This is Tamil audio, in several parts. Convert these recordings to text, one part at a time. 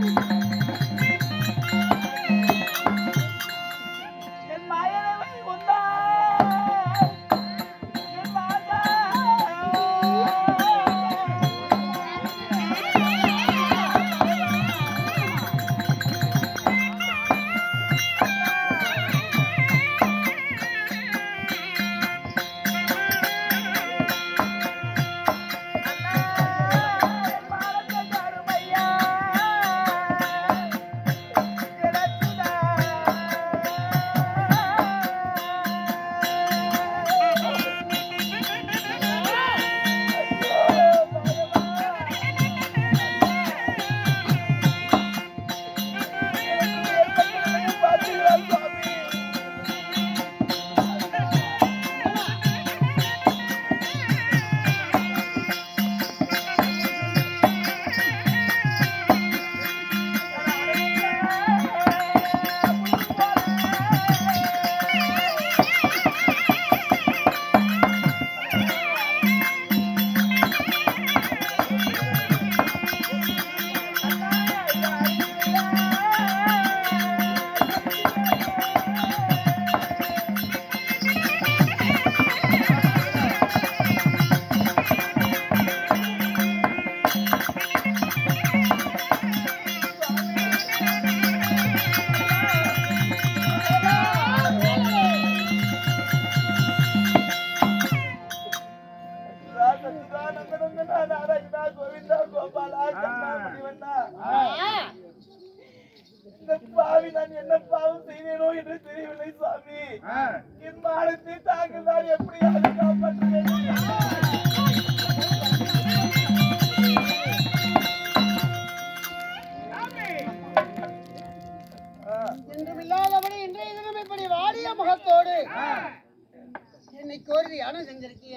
என் இந்த பாவி நான் என்ன பாவம் செய்தேனோ என்று தெரியவில்லை சுவாமி என் மானத்தை தாங்கள் நான் எப்படியாவது காப்பாற்ற வேண்டும் என்றுமில்லாதபடி இன்றைய தினம் இப்படி வாடிய முகத்தோடு என்னை கோரி தியானம் செஞ்சிருக்கிய.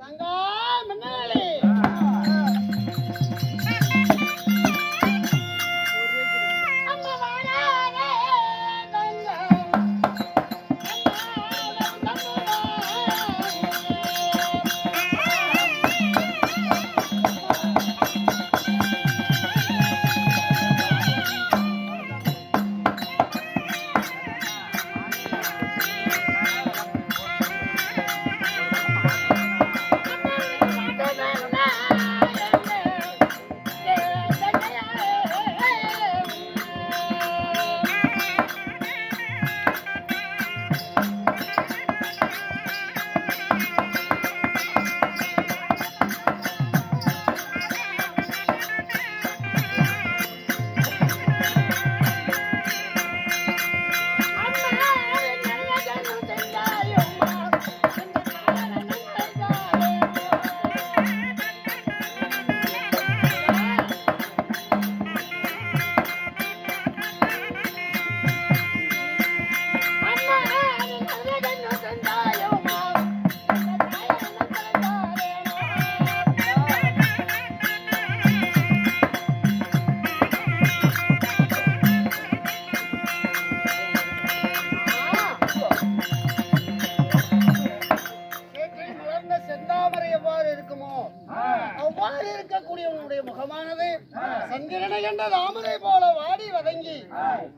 தங்கா மின்னலே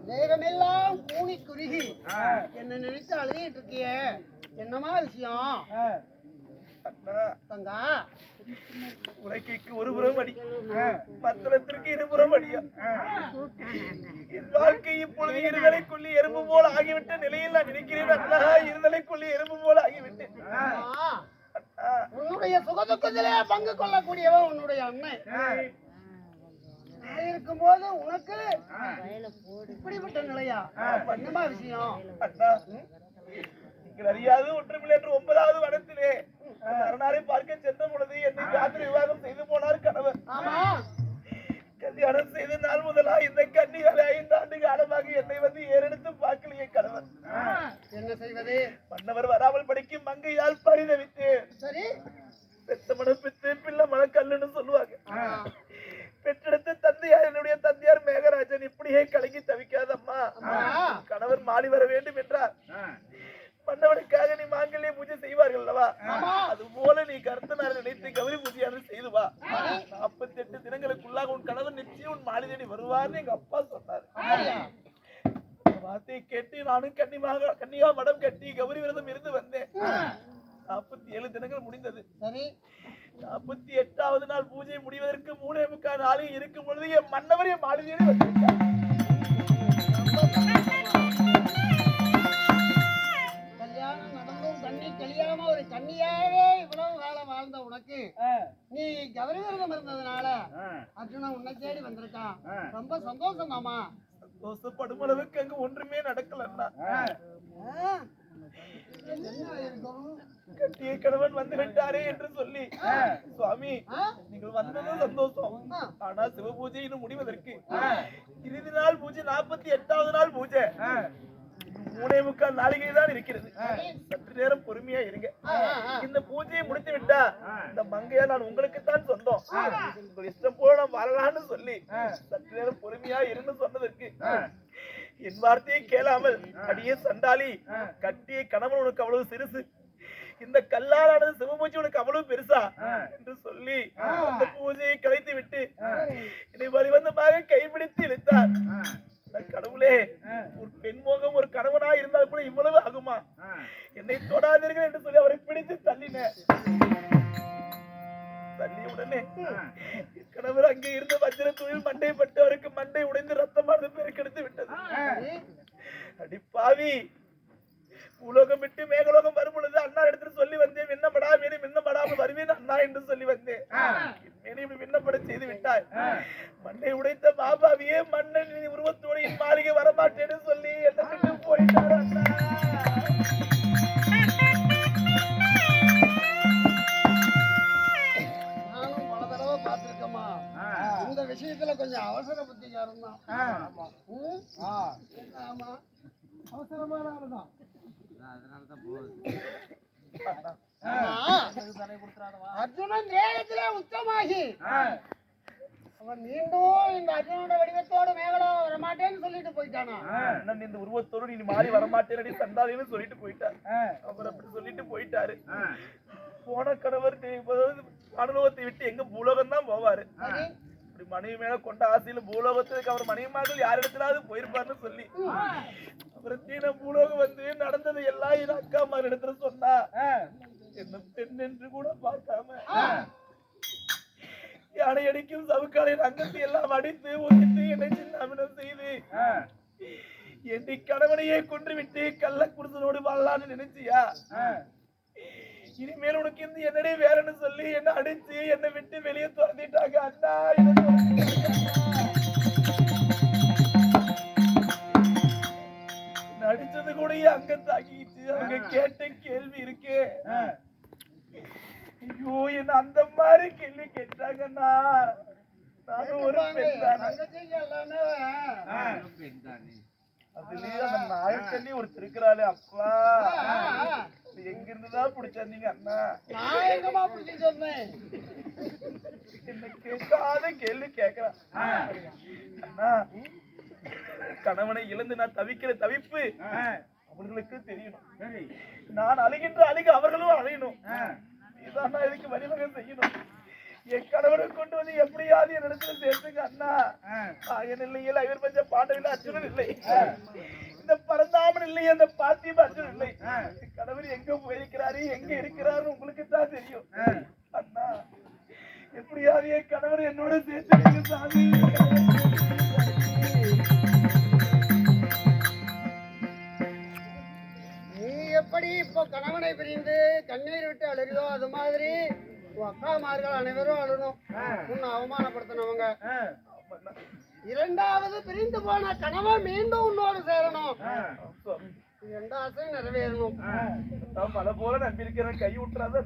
தேகமெல்லாம் கூனி குறுகி என்ன நினைத்து அழுகிட்டு இருக்கிய. என்னமா விஷயம்? தங்கா. உலக்கைக்கு ஒரு புறம் அடி. பத்திரத்திற்கு இருபுறம் அடியா. வாழ்க்கை இப்பொழுது இருதலைக்குள்ளி எறும்பு போல ஆகிவிட்ட நிலையில் நான் இருக்கிறேன் அண்ணா. இருதலைக்குள்ளி எறும்பு போல ஆகிவிட்டேன். உன்னுடைய சுகதுக்கத்திலே பங்கு கொள்ளக்கூடியவன் உன்னுடைய அண்ணன். நான் இருக்கும்போது உனக்கு இப்படிப்பட்ட நிலையா? என்னமா விஷயம்? நீங்கள் அறியாது ஒன்றுமில்லை என்று ஒன்பதாவது வனத்திலே அரணாரை பார்க்க சென்ற பொழுது என்னை காத்திரி விவாகம் செய்து போனார். கணவர் மாறி வர வேண்டும் என்றார். மன்னவனுக்காக நீ மாங்கல்ய பூஜை செய்வார்கள் அல்லவா? அது போல நீ கருத்தனார் நினைத்து கௌரி பூஜையானது செய்து வா. நாற்பத்தி எட்டு தினங்களுக்குள்ளாக உன் கணவன் நிச்சயம் உன் மாளிகை வருவார்னு எங்க அப்பா சொன்னாரு. வார்த்தையை கேட்டு நானும் கன்னிமாக கன்னியா மடம் கட்டி கௌரி விரதம் இருந்து வந்தேன். நாற்பத்தி ஏழு தினங்கள் முடிந்தது. நாற்பத்தி எட்டாவது நாள் பூஜை முடிவதற்கு மூணே முக்கால் நாளில் இருக்கும் பொழுது என் மன்னவர் என் மாளிகையில் வந்துவிட்டார். கல்யாணம் நடந்தும் கண்ணி கல்யாணமா ஒரு கன்னியாவே இவ்வளவு காலம் வாழ்ந்த உனக்கு. நீ கௌரி விரதம் இருந்ததுனால அர்ஜுனன் உன்னை தேடி வந்திருக்கான். ரொம்ப சந்தோஷம் மாமா. சந்தோஷப்படும் அளவுக்கு அங்க ஒன்றுமே நடக்கலன்னா கட்டிய கணவன் வந்து விட்டாரே என்று சொல்லி. சுவாமி? நீங்கள் வந்தது சந்தோஷம். ஆனா சிவ பூஜை இன்னும் முடிவதற்கு. இறுதி நாள் பூஜை நாற்பத்தி எட்டாவது நாள் பூஜை. மூணே முக்கால் நாளிகை தான் இருக்கிறது சற்று நேரம் பொறுமையா இருங்க. இந்த பூஜையை முடித்து விட்டா இந்த மங்கையா நான் உங்களுக்கு தான் சொந்தம் உங்கள் இஷ்டம் போல நான் வரலான்னு சொல்லி சற்று நேரம் பொறுமையா இருந்து சொன்னதற்கு என் வார்த்தையை கேளாமல் அடியே சண்டாளி கட்டிய கணவன் உனக்கு அவ்வளவு சிறுசு. இந்த கல்லாலானது சிவபூஜை உனக்கு அவ்வளவு பெருசா? என்று சொல்லி அந்த பூஜையை கலைத்து விட்டு என்னை வழிவந்தமாக கைப்பிடித்து இழுத்தார். கடவுளே ஒரு பெண் முகம் ஒரு கணவனா இருந்தால் கூட இவ்வளவு ஆகுமா? என்னை தொடாதீர்கள் என்று சொல்லி அவரை பிடித்து தள்ளினேன். தள்ளிய உடனே கணவர் அங்கே இருந்த வஜ்ர துணியில் மண்டை பட்டு அவருக்கு மண்டை உடைந்து ரத்தமானது பெருக்கெடுத்து விட்டது சரி. அடி பாவி. பூலோகம் விட்டு மேகலோகம் வரும் பொழுது அண்ணா இடத்துல சொல்லி வந்தேன். விண்ணப்படா வேணி விண்ணப்படாமல் வருவேன் அண்ணா என்று சொல்லி வந்தேன். இப்படி விண்ணப்பட செய்து விட்டாய். மண்ணை உடைத்த பாபாவியே மன்னன் நீ உருவத்தோடு என் மாளிகை வரமாட்டேன்னு சொல்லி என்ன விட்டு போயிட்டாரு அண்ணா. இந்த விஷயத்துல கொஞ்சம் அவசர புத்திக்காரன் தான். ம்? ஆமா. அவசரமான ஆளுதான் ஆமா. அர்ஜுனன் வேகத்திலே உச்சமாகி அவன் மீண்டும் இந்த அர்ஜுனோட வடிவத்தோட மேகலம் வரமாட்டேன்னு சொல்லிட்டு போயிட்டானா. அண்ணன் இந்த உருவத்தோடு நீ மாறி வரமாட்டேனடி சண்டாளின்னு சொல்லிட்டு போயிட்டார் அவர் அப்படி சொல்லிட்டு போயிட்டாரு. போன கணவர் அனுபவத்தை விட்டு எங்க பூலோகம் தான் போவாரு மனைவி மேல கொண்ட ஆசையில பூலோகத்துக்கு அவர் மனைவி மகள் யாரிடத்திலாவது போயிருப்பாருன்னு சொல்லி. தீன பூலோகம் வந்து நடந்தது எல்லாம் என் அக்கா மாதிரி இடத்துல சொன்னா என்ன பெண் என்று கூட பார்க்காம யானை அடிக்கும் சவுக்காலின் அங்கத்தை எல்லாம் அடித்து ஒழித்து என்னை சின்னாமினம் செய்து என்னை கணவனையே கொன்று விட்டு கள்ள குடிசனோடு வாழலாம்னு நினைச்சியா? இனிமேல் உனக்கு இந்த என்னடே வேறன்னு சொல்லி என்ன அடிச்சு என்னை விட்டு வெளியே துரத்திட்டாங்க. அண்ணா அடிச்சது கூட அங்க தாக்கிச்சு அவங்க கேட்ட கேள்வி இருக்கே. ஐயோ என்ன அந்த மாதிரி கேள்வி கேட்டாங்கண்ணா நானும் ஒரு பெண் தானே அதுலயும் அந்த நாயக்கண்ணி அப்பா. எங்க இருந்துதான் அண்ணா? பிடிச்சி சொன்னேன்? என்ன கேட்காத கேள்வி கேக்குறான் அண்ணா கணவனை இழந்து நான் தவிக்கிற தவிப்பு. அவர்களுக்கு தெரியணும். நான் அழுகின்ற அழுக அவர்களும் அழையணும். இதான் நான் இதுக்கு வழிவகை செய்யணும். என் கணவனை கொண்டு வந்து எப்படியாவது என் இடத்துல சேர்த்துங்க அண்ணா. ஆயன் இல்லையே ஐவர் பஞ்ச பாண்டவில்லை அர்ஜுனன் இல்லை. இந்த பரந்தாமன் இல்லை அந்த பார்த்திப அர்ஜுனன் இல்லை. கணவர் எங்க போயிருக்கிறாரு எங்க இருக்கிறாரு உங்களுக்கு தான் தெரியும். அண்ணா எப்படியாவது என் கணவர் என்னோட சேர்த்து சாமி. இப்போ கணவனை பிரிந்து கண்ணீர் விட்டு அழுறியோ அது மாதிரி அக்காமார்கள் அனைவரும் அழணும் உன்னை அவமானப்படுத்தினவங்க. இரண்டாவது பிரிந்து போன கணவன் மீண்டும் உன்னோடு சேரணும். ரெண்டு ஆசையும் நிறைவேறணும். மலை போல நம்பியிருக்கிறேன் கை விட்டுறாத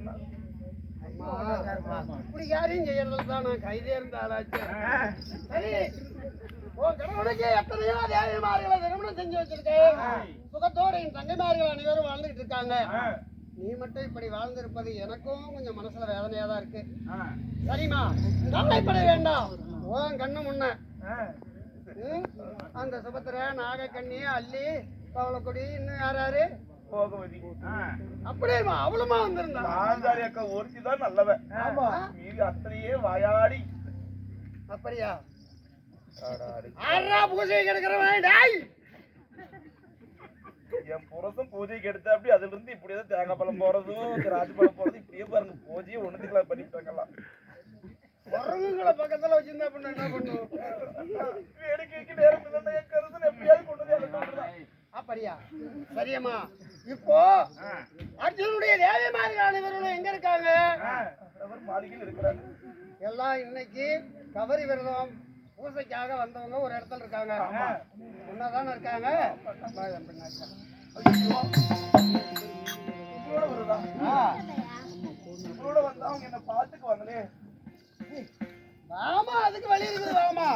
இப்படி யாரையும் செய்யறது தான். நான் கைதே இருந்த ஆளாச்சு சரி. எத்தனையோ தேவிமார்களை திருமணம் செஞ்சு வச்சிருக்கேன். சுகத்தோடு என் தங்கைமார்கள் அனைவரும் வாழ்ந்துகிட்டு இருக்காங்க. நீ மட்டும் இப்படி வாழ்ந்திருப்பது எனக்கும் கொஞ்சம் மனசுல வேதனையா தான் இருக்கு. சரிம்மா கவலைப்பட வேண்டாம். உன் கண்ணு முன்ன? அந்த சுபத்திர நாகக்கண்ணி அள்ளி பவளக்கொடி இன்னும் யார் யாரு? போகவதி. அப்படியேம்மா அவளுமா வந்திருந்தா? ஆந்தாரி அக்கா ஒருத்தி தான் நல்லவன். ஆமா. மீதி அத்தனையே வாயாடி. அப்படியா? ஆறா பூஜை கிடக்கிறவன் டாய். என் புரசம் பூஜைக்கு எடுத்த அப்படி அதுல இருந்து இப்படியே தேங்காய் பழம் போறதும் திராட்சை பழம் போறதும் இப்படியே பாருங்க பூஜையை ஒண்ணுத்துக்கலாம் பண்ணிட்டாங்கலாம் குரங்குகளை பக்கத்துல வச்சிருந்தா பண்ண என்ன பண்ணுவோம் வேடிக்கைக்கு நேரம் இல்லை என் கருத்து எப்படியாவது கொண்டு வந்து எனக்கு வந்துடுறான். அப்படியா சரியம்மா. இப்போ அர்ஜுனுடைய தேவிமார்கள் இவர்களும் எங்க இருக்காங்க? மாளிகையில் இருக்கிறாங்க எல்லாம் இன்னைக்கு கவரி விரதம். பூசைக்காக வந்தவங்க ஒரு இடத்துல இருக்காங்க. முன்னதானே இருக்காங்க. என்ன பாத்துக்குவாங்களே? வாமா அதுக்கு வழி இருக்குது வாமா